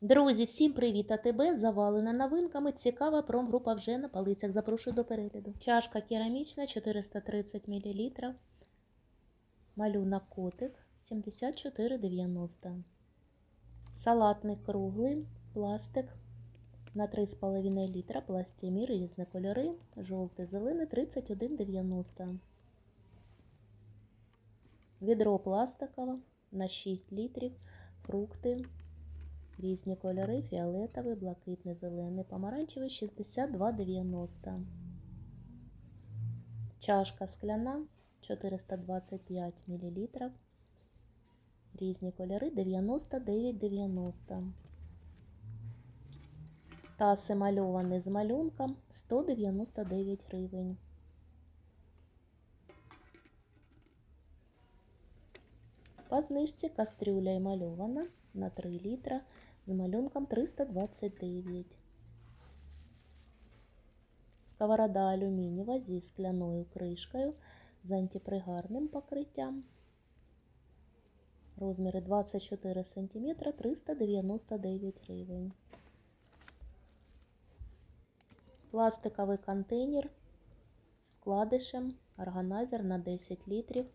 Друзі, всім привіт! АТБ завалена новинками. Цікава промгрупа вже на полицях. Запрошую до перегляду. Чашка керамічна 430 мл. Малюнок котик 74,90. Салатний круглий пластик на 3,5 літра. Пластимір, різні кольори. Жовтий, зелений 31,90. Відро пластикове на 6 літрів. Фрукти. Різні кольори фіолетовий, блакитний, зелений, помаранчевий 62,90. Чашка скляна 425 мл. Різні кольори 99,90. Таз емальований з малюнком 199 гривень. По знижці кастрюля емальована на 3 літра з малюнком 329. Сковорода алюмінієва зі скляною кришкою з антипригарним покриттям. Розміри 24 см 399 гривень. Пластиковий контейнер з вкладишем, органайзер на 10 літрів.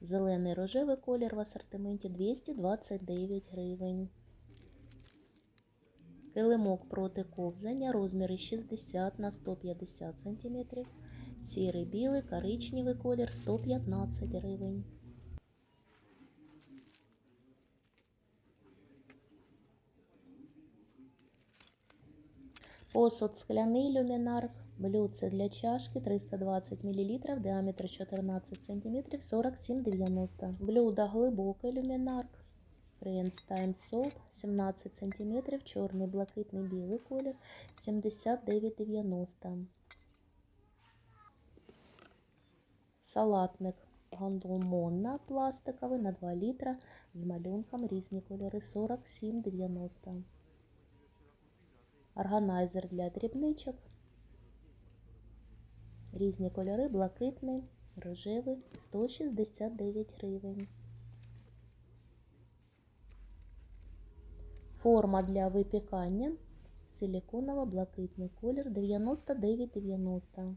Зелений рожевий колір в асортименті 229 гривень. Килимок проти ковзання, розміри 60 на 150 см. Сірий, білий, коричневий колір 115 гривень. Посуд скляний люмінарк. Блюдце для чашки 320 мл, діаметр 14 см, 47,90. Блюдо глибокий люмінарк. Prince Time Soap 17 см, чорний, блакитний, білий колір 79,90. Салатник Гондол Монна пластиковий на 2 літра з малюнком різні кольори 47,90. Органайзер для дрібничок. Різні кольори блакитний, рожевий 169 гривень. Форма для випікання силіконова блакитний колір 99,90.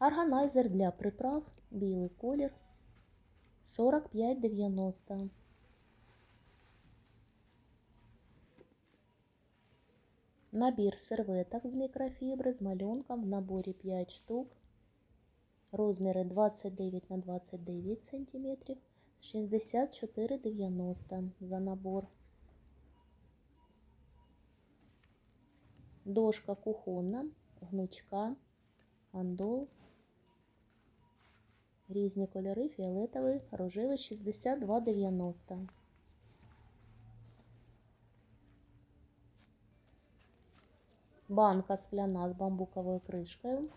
Органайзер для приправ білий колір 45,90. Набір серветок з мікрофібри з малюнком в наборі 5 штук. Розміри 29 на 29 см. 64,90 за набор. Дошка кухонна, гнучка, андол. Різні кольори фіолетовий, рожевий 62,90. Банка скляна з бамбуковою кришкою.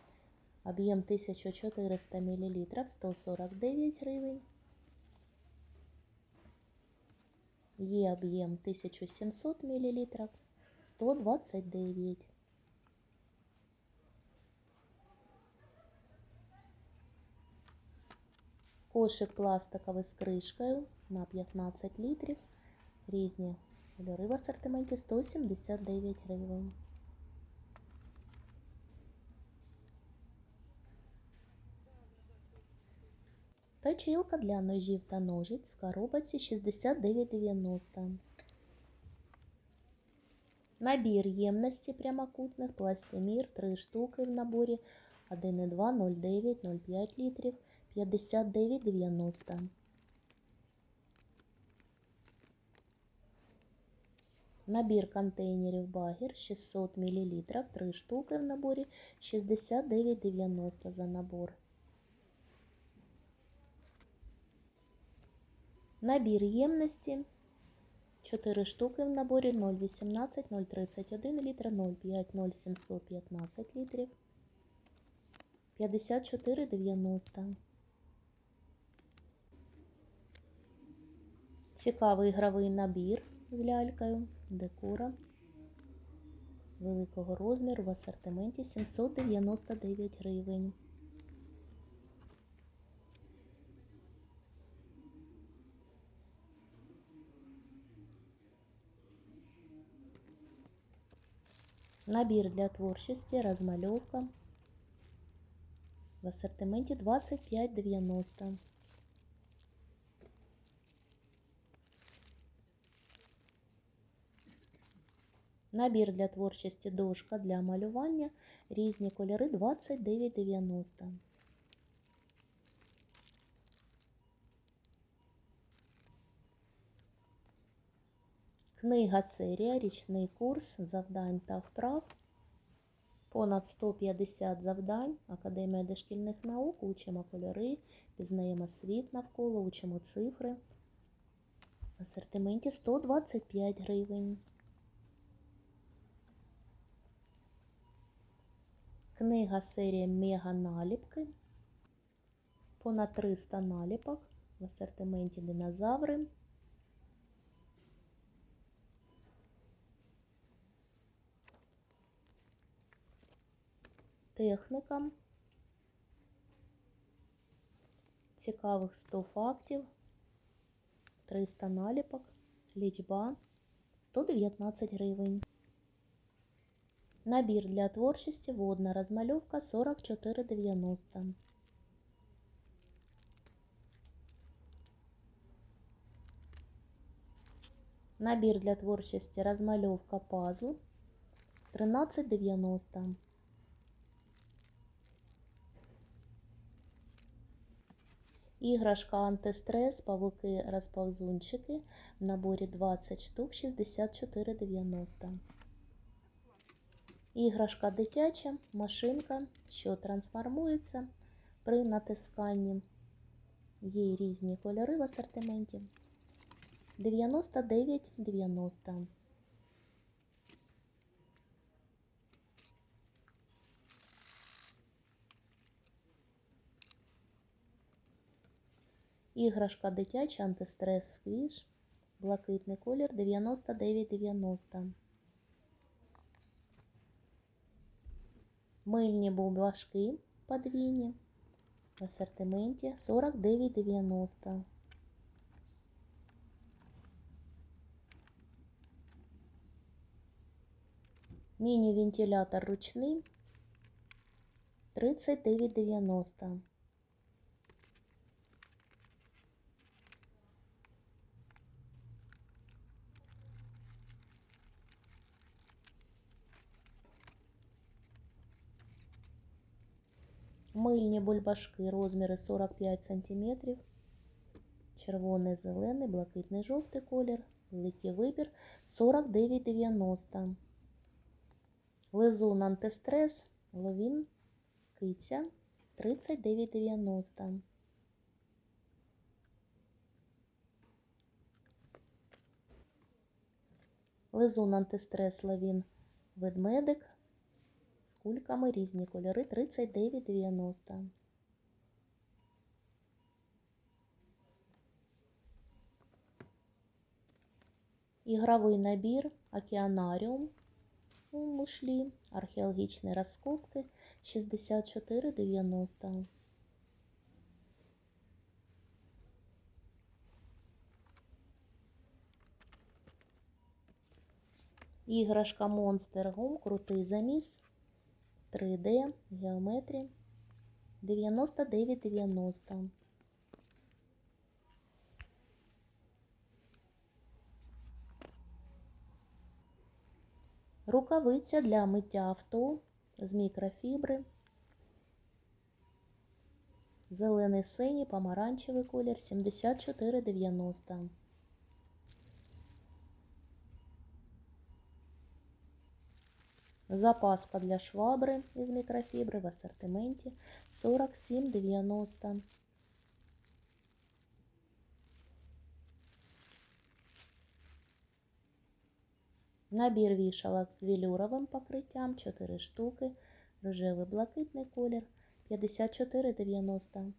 Об'єм 1400 мл 149 гривень. Є об'єм 1700 мл 129. Кошик пластиковий з кришкою на 15 літрів. Різні кольори в асортименті 179 гривень. Точилка для ножів та ножиць в коробці 69,90. Набір ємності прямокутних, пластимір 3 штуки в наборі 1,2, 0,9, 0,5 літрів 59,90. Набір контейнерів багер 600 мл 3 штуки в наборі 69,90 за набор. Набір ємності 4 штуки в наборі 0,18, 0,31 літра, 0,5, 0,715 літрів 54,90. Цікавий ігровий набір з лялькою, декора великого розміру в асортименті 799 гривень. Набір для творчості, розмальовка. В асортименті 25,90. Набір для творчості дошка для малювання. Різні кольори 29,90. Книга серія Річний курс завдань та вправ. Понад 150 завдань. Академія дошкільних наук. Учимо кольори, пізнаємо світ навколо, учимо цифри. В асортименті 125 гривень. Книга серія Мега наліпки. Понад 300 наліпок. В асортименті динозаври. Техніка. Цікавих 100 фактів. 300 наліпок. Лічба 119 гривень. Набір для творчості водна розмальовка 44,90. Набір для творчості розмальовка пазл 13,90. Іграшка антистрес, павуки розповзунчики в наборі 20 штук 64,90. Іграшка дитяча, машинка, що трансформується при натисканні. Є різні кольори в асортименті. 99,90. Іграшка дитяча, антистрес сквіш, блакитний колір 99,90. Мильні бублашки подвійні в асортименті 49,90. Міні-вентилятор ручний 39,90. Мильні бульбашки розміри 45 см. Червоний, зелений, блакитний, жовтий колір. Великий вибір 49,90. Лизун антистрес, ловін, киця 39,90. Лизун антистрес, лавін, ведмедик кульками різні кольори 39,90. Ігровий набір Океанаріум у мушлі, археологічні розкопки 64,90. Іграшка Monster Home, крутий заміс 3D, геометрія 99,90. Рукавиця для миття авто з мікрофібри. Зелений синій, помаранчевий колір 74,90. Запаска для швабри із мікрофібри в асортименті 47,90. Набір вішалок з велюровим покриттям 4 штуки, рожевий блакитний колір 54,90.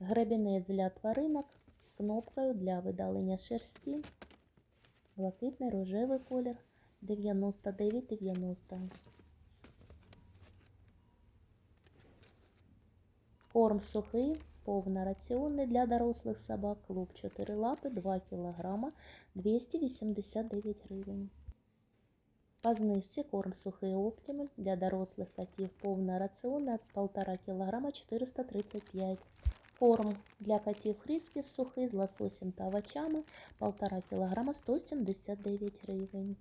Гребінець для тваринок кнопкою для видалення шерсті. Блакитний рожевий колір 99,90. Корм сухий повнораціонний для дорослих собак, клуб 4 лапи, 2 кг, 289 гривень. По знижці корм сухий оптималь для дорослих котів повнораціонний 1,5 кг 435 Корм для котів Фріскіс сухий з лососем та овочами 1,5 кг 179 гривень.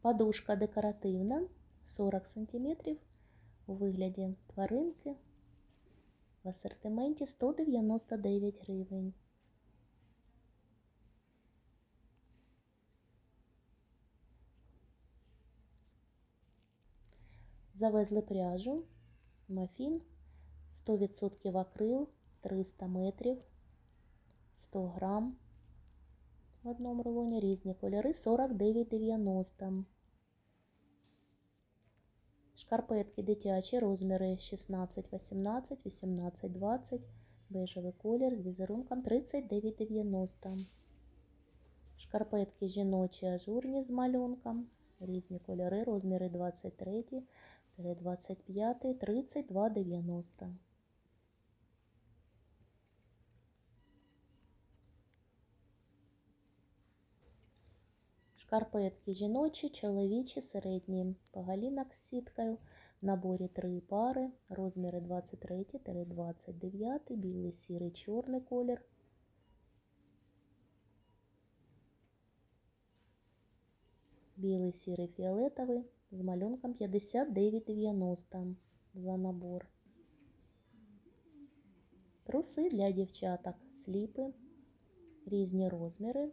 Подушка декоративна 40 см у вигляді тваринки в асортименті 199 гривень. Завезли пряжу, мафін, 100% акрил, 300 метрів, 100 грам в одному рулоні, різні кольори, 49,90. Шкарпетки дитячі, розміри 16, 18, 18, 20, бежевий колір з візерунком 39,90. Шкарпетки жіночі ажурні з малюнком, різні кольори, розміри 23, 25, 32,90. Шкарпетки жіночі, чоловічі, середні погалінок з сіткою. В наборі три пари, розміри 23-29, білий, сірий, чорний колір. Білий, сірий, фіолетовий з малюнком 59,90 за набор. Труси для дівчаток, сліпи, різні розміри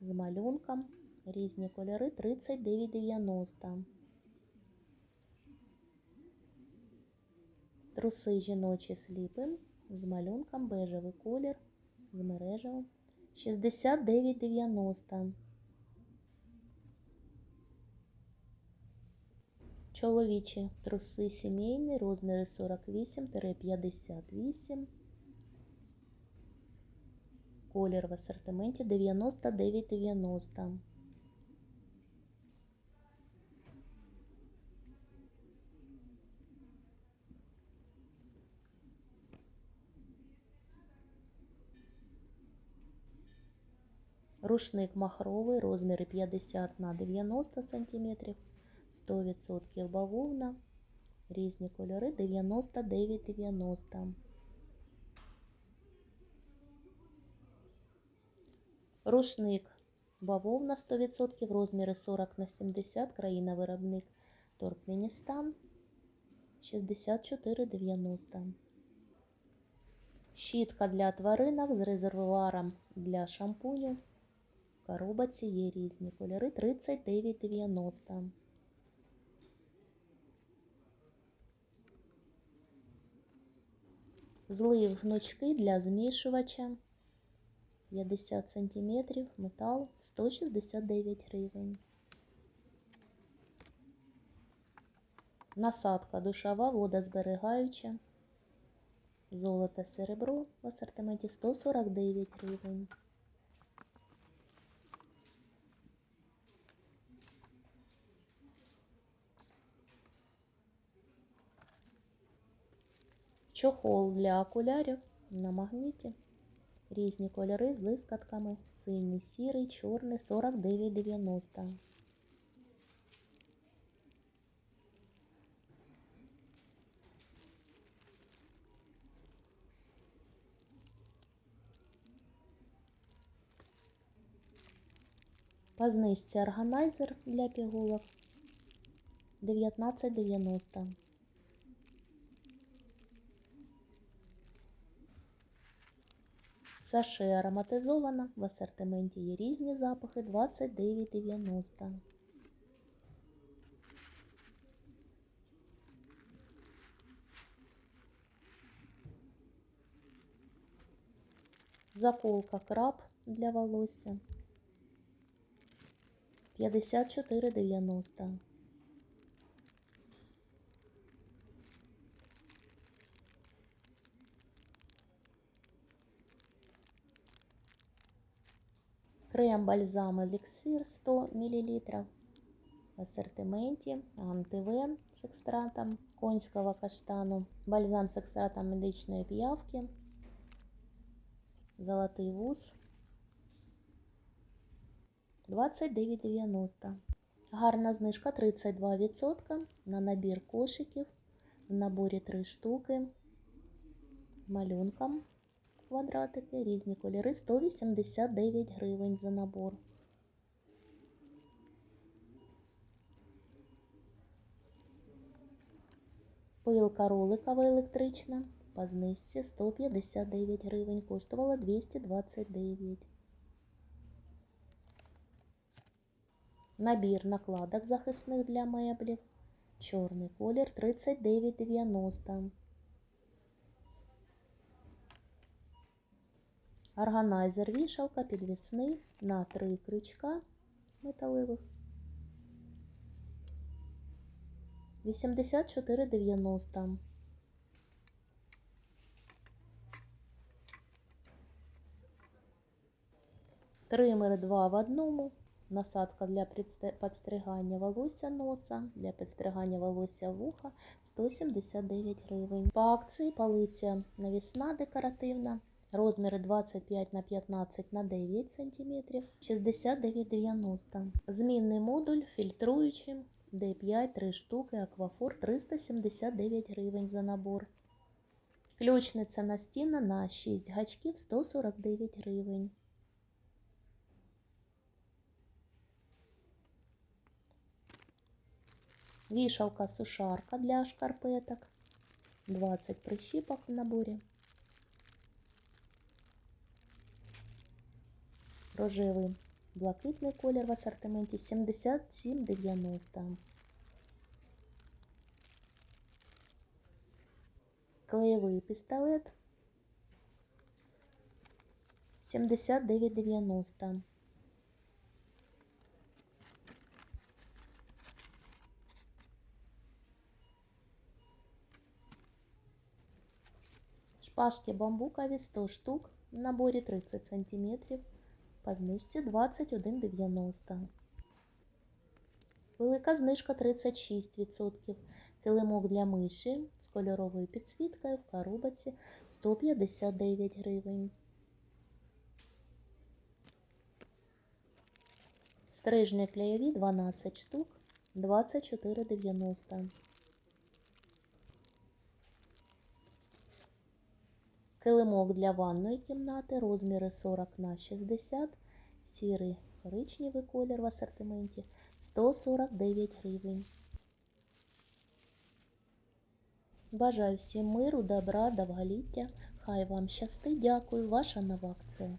з малюнком, різні кольори 39,90. Труси жіночі сліпи з малюнком бежевий колір з мережею 69,90. Чоловічі труси сімейні, розміри 48-58. Колір в асортименті 99,90. Рушник махровий, розміри 50 на 90 см, 100% бавовна, різні кольори 99,90. Рушник бавовна 100%, розміри 40 на 70, країна виробник Туркменістан 64,90. Щітка для тваринок з резервуаром для шампуню. В коробці є різні кольори 39,90. Злив гнучки для змішувача 50 см, метал 169 гривень. Насадка душова, водозберігаюча. Золото серебро в асортименті 149 гривень. Чохол для окулярів на магніті. Різні кольори з лискатками. Синій, сірий, чорний 49,90. По знижці органайзер для пігулок 19,90. Саше ароматизована. В асортименті є різні запахи 29,90. Заколка краб для волосся 54,90. Крем бальзам эликсир 100 мл в асортименті, антивен з екстратом конського каштану, бальзам з екстратом медичної п'явки, золотий вуз 29,90. Гарна знижка 32% на набір кошиків. В наборі 3 штуки. Малюнком квадратики, різні кольори. 189 гривень за набор. Пилка роликова електрична. По знижці 159 гривень. Коштувала 229. Набір накладок захисних для меблів. Чорний колір 39,90. Органайзер вішалка підвісний на 3 крючка металевих. 84,90. Тример 2 в одному. Насадка для підстригання волосся носа, для підстригання волосся вуха 179 гривень. По акції полиця навісна декоративна. Розміри 25 на 15 на 9 см 69,90. Змінний модуль фільтруючий D5 3 штуки, аквафор 379 гривень за набор. Ключниця настінна на 6 гачків 149 гривень. Вішалка сушарка для шкарпеток. 20 прищіпок в наборі. Рожевий блакитний колір в асортименті 77,90. Клеєвий пістолет 79,90. Шпажки бамбукові 100 штук в наборі 30 см. По знижці 21,90. Велика знижка 36%. Килимок для миші з кольоровою підсвіткою в коробці 159 гривень. Стрижні клеєві 12 штук 24,90. Килимок для ванної кімнати розміри 40 на 60, сірий коричневий колір в асортименті 149 гривень. Бажаю всім миру, добра, довголіття. Хай вам щастить. Дякую. Ваша нова акція.